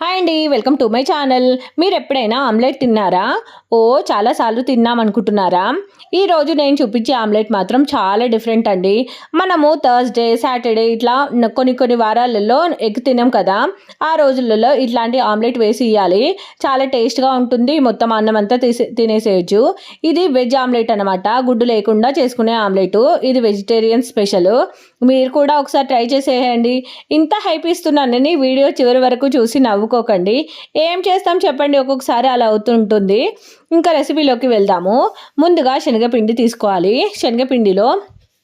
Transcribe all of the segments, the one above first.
Hi అండి welcome to my channel మీరు ఎప్పుడైనా ఆమ్లెట్ తిన్నారా? ఓ చాలాసార్లు తిన్నాం అనుకుంటున్నారా? ఈరోజు నేను చూపించే ఆమ్లెట్ మాత్రం చాలా డిఫరెంట్ అండి. మనము థర్స్డే సాటర్డే ఇట్లా కొన్ని కొన్ని వారాలలో ఎగ్ తినాం కదా. ఆ రోజులలో ఇట్లాంటి ఆమ్లెట్ వేసి ఇవ్వాలి చాలా టేస్ట్గా ఉంటుంది. మొత్తం అన్నం అంతా తీసే తినేసేయచ్చు. ఇది వెజ్ ఆమ్లెట్ అనమాట గుడ్డు లేకుండా చేసుకునే ఆమ్లెట్. ఇది వెజిటేరియన్ స్పెషల్ మీరు కూడా ఒకసారి ట్రై చేసేయండి. ఇంత హైప్ ఇస్తున్నానని వీడియో చివరి వరకు చూసి నవ్వుకోకండి ఏం చేస్తాం చెప్పండి ఒక్కొక్కసారి అలా అవుతుంటుంది. ఇంకా రెసిపీలోకి వెళ్దాము. ముందుగా శనగపిండి తీసుకోవాలి. శనగపిండిలో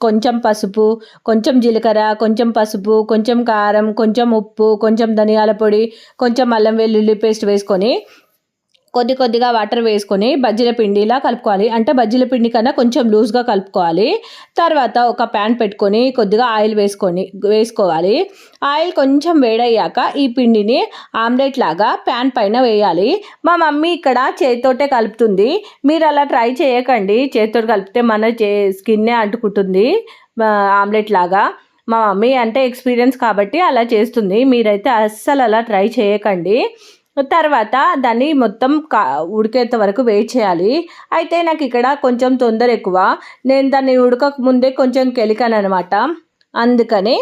కొంచెం పసుపు కొంచెం జీలకర్ర కొంచెం పసుపు కొంచెం కారం కొంచెం ఉప్పు కొంచెం ధనియాల పొడి కొంచెం అల్లం వెల్లుల్లి పేస్ట్ వేసుకొని కొద్ది కొద్దిగా వాటర్ వేసుకొని బజ్జీల పిండిలా కలుపుకోవాలి. అంటే బజ్జీల పిండి కన్నా కొంచెం లూజ్గా కలుపుకోవాలి. తర్వాత ఒక ప్యాన్ పెట్టుకొని కొద్దిగా ఆయిల్ వేసుకొని వేసుకోవాలి. ఆయిల్ కొంచెం వేడయ్యాక ఈ పిండిని ఆమ్లెట్ లాగా ప్యాన్ పైన వేయాలి. మా మమ్మీ ఇక్కడ చేతితోటే కలుపుతుంది. మీరు అలా ట్రై చేయకండి. చేతితో కలిపితే మన చే స్కిన్నే అంటుకుంటుంది ఆమ్లెట్ లాగా. మా మమ్మీ అంటే ఎక్స్పీరియన్స్ కాబట్టి అలా చేస్తుంది. మీరైతే అస్సలు అలా ట్రై చేయకండి. తర్వాత దాన్ని మొత్తం కా ఉడికేంత వరకు వెయిట్ చేయాలి. అయితే నాకు ఇక్కడ కొంచెం తొందర ఎక్కువ. నేను దాన్ని ఉడకక ముందే కొంచెం కెలికాను అనమాట అందుకని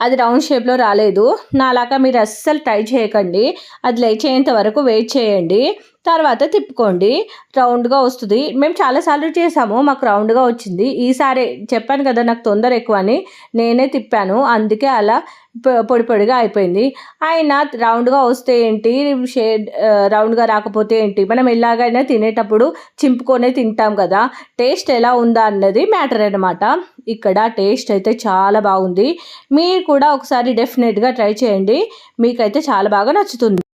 అది రౌండ్ షేప్లో రాలేదు. నాలాగా మీరు అస్సలు ట్రై చేయకండి. అది లేచేంత వరకు వెయిట్ చేయండి. తర్వాత తిప్పుకోండి. రౌండ్గా వస్తుంది. మేము చాలాసార్లు చేసాము మాకు రౌండ్గా వచ్చింది. ఈసారి చెప్పాను కదా నాకు తొందర ఎక్కువ అని నేనే తిప్పాను. అందుకే అలా పొడి పొడిగా అయిపోయింది. అయినా రౌండ్గా వస్తే ఏంటి? షేడ్ రౌండ్గా రాకపోతే ఏంటి? మనం ఎలాగైనా తినేటప్పుడు చింపుకొనే తింటాం కదా. టేస్ట్ ఎలా ఉందా అన్నది మ్యాటర్ అనమాట ఇక్కడ టేస్ట్ అయితే చాలా బాగుంది. మీరు కూడా ఒకసారి డెఫినెట్గా ట్రై చేయండి. మీకైతే చాలా బాగా నచ్చుతుంది.